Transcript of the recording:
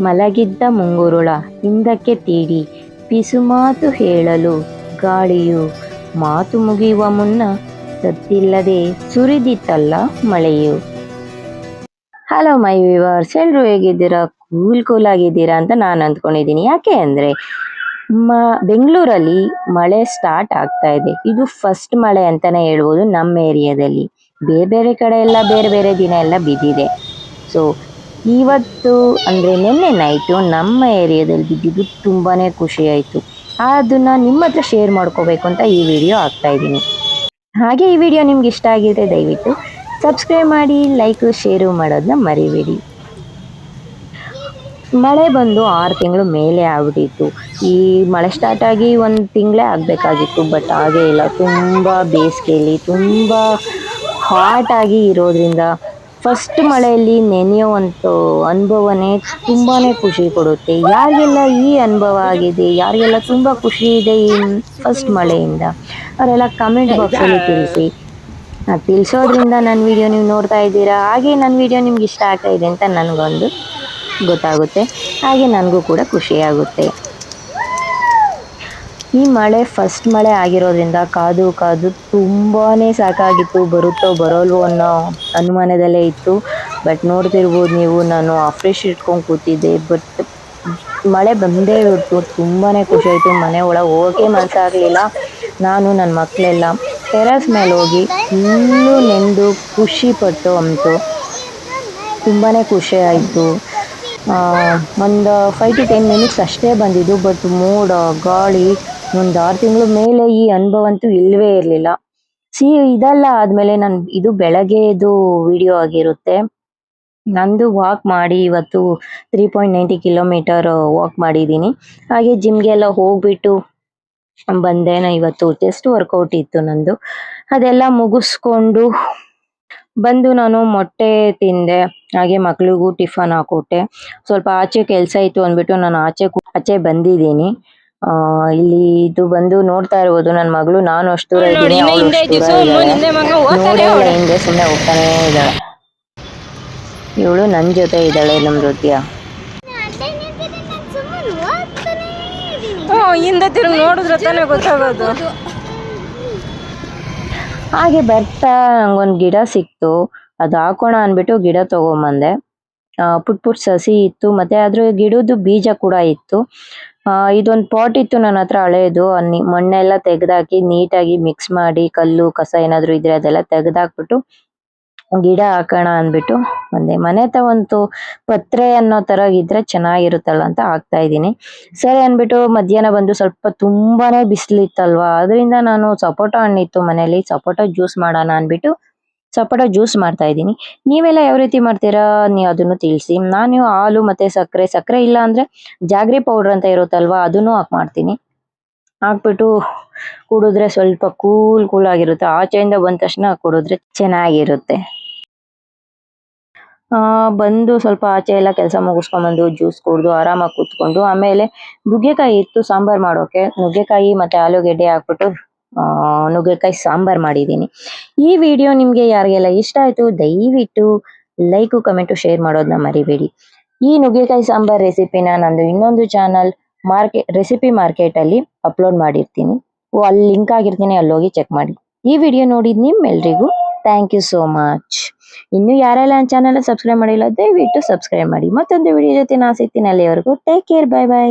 ಮಲಗಿದ್ದ ಮುಂಗುರುಳ ಹಿಂದಕ್ಕೆ ತೀಡಿ ಪಿಸುಮಾತು ಹೇಳಲು ಗಾಳಿಯು ಮಾತು ಮುಗಿಯುವ ಮುನ್ನ ಸದ್ದಿಲ್ಲದೆ ಸುರಿದಿತ್ತಲ್ಲ ಮಳೆಯು. ಹಲೋ ಮೈ ವಿವರ್ಸ್ ಎಲ್ಲರೂ ಹೇಗಿದ್ದೀರಾ? ಕೂಲ್ ಕೂಲ್ ಆಗಿದ್ದೀರಾ ಅಂತ ನಾನು ಅಂದ್ಕೊಂಡಿದ್ದೀನಿ. ಯಾಕೆ ಅಂದ್ರೆ ಮ, ಬೆಂಗಳೂರಲ್ಲಿ ಮಳೆ ಸ್ಟಾರ್ಟ್ ಆಗ್ತಾ ಇದೆ. ಇದು ಫಸ್ಟ್ ಮಳೆ ಅಂತಾನೆ ಹೇಳ್ಬೋದು ನಮ್ಮ ಏರಿಯಾದಲ್ಲಿ. ಬೇರೆ ಬೇರೆ ಕಡೆ ಎಲ್ಲ ಬೇರೆ ಬೇರೆ ದಿನ ಎಲ್ಲ ಬಿದ್ದಿದೆ. ಸೊ ಇವತ್ತು ಅಂದರೆ ನಿನ್ನೆ ನೈಟು ನಮ್ಮ ಏರಿಯಾದಲ್ಲಿ ಬಿದ್ದಿದ್ದು ತುಂಬಾ ಖುಷಿ ಆಯಿತು. ಅದನ್ನ ನಿಮ್ಮ ಹತ್ರ ಶೇರ್ ಮಾಡ್ಕೋಬೇಕು ಅಂತ ಈ ವಿಡಿಯೋ ಹಾಕ್ತಾ ಇದ್ದೀನಿ. ಹಾಗೆ ಈ ವಿಡಿಯೋ ನಿಮ್ಗೆ ಇಷ್ಟ ಆಗಿದ್ರೆ ದಯವಿಟ್ಟು ಸಬ್ಸ್ಕ್ರೈಬ್ ಮಾಡಿ ಲೈಕ್ ಶೇರು ಮಾಡೋದನ್ನ ಮರಿಬೇಡಿ. ಮಳೆ ಬಂದು ಆರು ತಿಂಗಳು ಮೇಲೆ ಆಗ್ಬಿಟ್ಟಿತ್ತು. ಈ ಮಳೆ ಸ್ಟಾರ್ಟ್ ಆಗಿ ಒಂದು ತಿಂಗಳೇ ಆಗಬೇಕಾಗಿತ್ತು ಬಟ್ ಹಾಗೇ ಇಲ್ಲ. ತುಂಬ ಬೇಸಿಗೆಯಲ್ಲಿ ತುಂಬ ಹಾಟಾಗಿ ಇರೋದ್ರಿಂದ ಫಸ್ಟ್ ಮಳೆಯಲ್ಲಿ ನೆನೆಯುವಂಥ ಅನುಭವನೇ ತುಂಬಾ ಖುಷಿ ಕೊಡುತ್ತೆ. ಯಾರಿಗೆಲ್ಲ ಈ ಅನುಭವ ಆಗಿದೆ? ಯಾರಿಗೆಲ್ಲ ತುಂಬ ಖುಷಿ ಇದೆ ಈ ಫಸ್ಟ್ ಮಳೆಯಿಂದ? ಅವರೆಲ್ಲ ಕಮೆಂಟ್ ಬಾಕ್ಸಲ್ಲಿ ತಿಳಿಸಿ. ತಿಳಿಸೋದ್ರಿಂದ ನನ್ನ ವಿಡಿಯೋ ನೀವು ನೋಡ್ತಾ ಇದ್ದೀರಾ? ಹಾಗೆ ನನ್ನ ವಿಡಿಯೋ ನಿಮ್ಗೆ ಇಷ್ಟ ಆಗ್ತಾ ಇದೆ ಅಂತ ನನಗೊಂದು ಗೊತ್ತಾಗುತ್ತೆ. ಹಾಗೆ ನನಗೂ ಕೂಡ ಖುಷಿಯಾಗುತ್ತೆ ಈ ಮಳೆ ಫಸ್ಟ್ ಮಳೆ ಆಗಿರೋದ್ರಿಂದ ಕಾದು ಕಾದು ತುಂಬಾ ಸಾಕಾಗಿತ್ತು, ಬರುತ್ತೋ ಬರೋಲ್ವೋ ಅನ್ನೋ ಅನುಮಾನದಲ್ಲೇ ಇತ್ತು. ಬಟ್ ನೋಡ್ತಿರ್ಬೋದು ನೀವು, ನಾನು ಆಫ್ರೆಶ್ ಇಟ್ಕೊಂಡು ಕೂತಿದ್ದೆ. ಬಟ್ ಮಳೆ ಬಂದೇ ಇತ್ತು ತುಂಬಾ ಖುಷಿ ಆಯಿತು ಮನೆ ಒಳಗೆ ಹೋಗೋಕೆ ಮನಸ್ಸಾಗಲಿಲ್ಲ ನಾನು ನನ್ನ ಮಕ್ಕಳೆಲ್ಲ ಟೆರಸ್ ಮೇಲೆ ಹೋಗಿ ಇನ್ನೂ ನೆಂದು ಖುಷಿ ಪಟ್ಟು ಅಂತು ತುಂಬಾ ಖುಷಿ ಆಯಿತು. ಒಂದು ಫೈವ್ ಟು ಟೆನ್ ಮಿನಿಟ್ಸ್ ಅಷ್ಟೇ ಬಂದಿದ್ದು. ಬಟ್ ಮೋಡ ಗಾಳಿ, ಒಂದು ಆರು ತಿಂಗಳ ಮೇಲೆ ಈ ಅನುಭವ ಅಂತೂ ಇಲ್ಲವೇ ಇರಲಿಲ್ಲ. ಸಿ ಇದೆಲ್ಲ ಆದ್ಮೇಲೆ ನನ್ ಇದು ಬೆಳಗ್ಗೆದು ವಿಡಿಯೋ ಆಗಿರುತ್ತೆ. ನಂದು ವಾಕ್ ಮಾಡಿ ಇವತ್ತು three point ninety kilometre walk ಮಾಡಿದ್ದೀನಿ. ಹಾಗೆ ಜಿಮ್ಗೆಲ್ಲ ಹೋಗ್ಬಿಟ್ಟು ಬಂದೆ ನಾ ಇವತ್ತು ಚೆಸ್ಟ್ ವರ್ಕೌಟ್ ಇತ್ತು ನಂದು. ಅದೆಲ್ಲ ಮುಗಿಸ್ಕೊಂಡು ಬಂದು ನಾನು ಮೊಟ್ಟೆ ತಿಂದೆ, ಹಾಗೆ ಮಕ್ಳಿಗೂ ಟಿಫನ್ ಹಾಕೊಟ್ಟೆ. ಸ್ವಲ್ಪ ಆಚೆ ಕೆಲಸ ಇತ್ತು ಅಂದ್ಬಿಟ್ಟು ನಾನು ಆಚೆ ಆಚೆ ಬಂದಿದ್ದೀನಿ. ಆ, ಇಲ್ಲಿ ಇದು ಬಂದು ನೋಡ್ತಾ ಇರಬಹುದು ನನ್ನ ಮಗಳು ನಾನು ಅಷ್ಟು ದೂರ ಇದ್ದೀನಿ ಅವಳು ಅಷ್ಟು ದೂರ ಇದ್ದಾಳೆ. ಹಿಂದೆ ಸುಮ್ಮನೆ ಹೋಗ್ತಾನೆ ಇದ್ದಾಳೆ. ಇವಳು ನನ್ ಜೊತೆ ಇದ್ದಾಳೆ ನಮ್ ನೃತ್ಯ ಹಿಂದೆ ತಿರುಗಿ ನೋಡಿದ್ರೆ ತಾನೇ ಗೊತ್ತಾಗೋದು. ಹಾಗೆ ಬರ್ತಾ ನಂಗೊಂದು ಗಿಡ ಸಿಕ್ತು. ಅದು ಹಾಕೋಣ ಅಂದ್ಬಿಟ್ಟು ಗಿಡ ತಗೊಂಬಂದೆ. ಪುಟ್ ಪುಟ್ ಸಸಿ ಇತ್ತು ಮತ್ತೆ ಅದ್ರ ಗಿಡದ್ದು ಬೀಜ ಕೂಡ ಇತ್ತು. ಇದೊಂದು ಪಾಟ್ ಇತ್ತು ನನ್ನ ಹತ್ರ ಹಳೇದು. ಮಣ್ಣೆಲ್ಲ ನೀಟ್ ನೀಟಾಗಿ ಮಿಕ್ಸ್ ಮಾಡಿ ಕಲ್ಲು, ಕಸ ಏನಾದ್ರು ಇದ್ರೆ ಅದೆಲ್ಲ ತೆಗೆದಾಕ್ಬಿಟ್ಟು ಗಿಡ ಹಾಕೋಣ ಅಂದ್ಬಿಟ್ಟು ಬಂದೆ. ಮನೆ ಒಂದು ಪತ್ರೆ ಅನ್ನೋ ತರ ಇದ್ರೆ ಚೆನ್ನಾಗಿರುತ್ತಲ್ಲ ಅಂತ ಹಾಕ್ತಾ ಇದ್ದೀನಿ. ಸರಿ ಅಂದ್ಬಿಟ್ಟು ಮಧ್ಯಾಹ್ನ ಬಂದು ಸ್ವಲ್ಪ ತುಂಬಾನೇ ಬಿಸಿಲಿತ್ತಲ್ವಾ? ಅದರಿಂದ ನಾನು ಸಪೋಟ ಹಣ್ಣಿತ್ತು ಮನೇಲಿ ಸಪೋಟ ಜ್ಯೂಸ್ ಮಾಡೋಣ ಅಂದ್ಬಿಟ್ಟು ಸಪೋಟ ಜ್ಯೂಸ್ ಮಾಡ್ತಾ ಇದ್ದೀನಿ. ನೀವೆಲ್ಲ ಯಾವ ರೀತಿ ಮಾಡ್ತೀರಾ ನೀವು ಅದನ್ನು ತಿಳಿಸಿ. ನಾನು ಹಾಲು ಮತ್ತೆ ಸಕ್ಕರೆ ಸಕ್ಕರೆ ಇಲ್ಲ ಅಂದರೆ ಜಾಗ್ರಿ ಪೌಡರ್ ಅಂತ ಇರುತ್ತಲ್ವಾ, ಅದನ್ನು ಹಾಕಿ ಮಾಡ್ತೀನಿ. ಹಾಕ್ಬಿಟ್ಟು ಕುಡಿದ್ರೆ ಸ್ವಲ್ಪ ಕೂಲ್ ಕೂಲ್ ಆಗಿರುತ್ತೆ. ಆಚೆಯಿಂದ ಬಂದ ತಕ್ಷಣ ಕುಡಿದ್ರೆ ಚೆನ್ನಾಗಿರುತ್ತೆ. ಬಂದು ಸ್ವಲ್ಪ ಆಚೆ ಎಲ್ಲ ಕೆಲಸ ಮುಗಿಸ್ಕೊಂಬಂದು ಜ್ಯೂಸ್ ಕುಡಿದು ಆರಾಮಾಗಿ ಕೂತ್ಕೊಂಡು ಆಮೇಲೆ ನುಗ್ಗೆಕಾಯಿ ಇತ್ತು, ಸಾಂಬಾರ್ ಮಾಡೋಕೆ. ನುಗ್ಗೆಕಾಯಿ ಮತ್ತೆ ಆಲೂಗೆಡ್ಡೆ ಹಾಕ್ಬಿಟ್ಟು ನುಗ್ಗೆಕಾಯಿ ಸಾಂಬಾರ್ ಮಾಡಿದ್ದೀನಿ. ಈ ವಿಡಿಯೋ ನಿಮಗೆ ಯಾರಿಗೆಲ್ಲ ಇಷ್ಟ ಆಯ್ತು ದಯವಿಟ್ಟು ಲೈಕು ಕಮೆಂಟು ಶೇರ್ ಮಾಡೋದನ್ನ ಮರಿಬೇಡಿ. ಈ ನುಗ್ಗೆಕಾಯಿ ಸಾಂಬಾರ್ ರೆಸಿಪಿನ ನಂದು ಇನ್ನೊಂದು ಚಾನಲ್ ಮಾರ್ಕೆಟ್ ರೆಸಿಪಿ ಮಾರ್ಕೆಟ್ ಅಲ್ಲಿ ಅಪ್ಲೋಡ್ ಮಾಡಿರ್ತೀನಿ. ಓ, ಅಲ್ಲಿ ಲಿಂಕ್ ಆಗಿರ್ತೀನಿ ಅಲ್ಲಿ ಹೋಗಿ ಚೆಕ್ ಮಾಡಿ. ಈ ವಿಡಿಯೋ ನೋಡಿದ ನಿಮ್ಮೆಲ್ರಿಗೂ ಥ್ಯಾಂಕ್ ಯು ಸೋ ಮಚ್. ಇನ್ನು ಯಾರೆಲ್ಲ ನನ್ನ ಚಾನಲ್ ಸಬ್ಸ್ಕ್ರೈಬ್ ಮಾಡಿಲ್ಲ ದಯವಿಟ್ಟು ಸಬ್ಸ್ಕ್ರೈಬ್ ಮಾಡಿ. ಮತ್ತೊಂದು ವಿಡಿಯೋ ಜೊತೆ ನಾ ಸಿಗ್ತೀನಿ ಅಲ್ಲಿವರೆಗೂ. Take care bye bye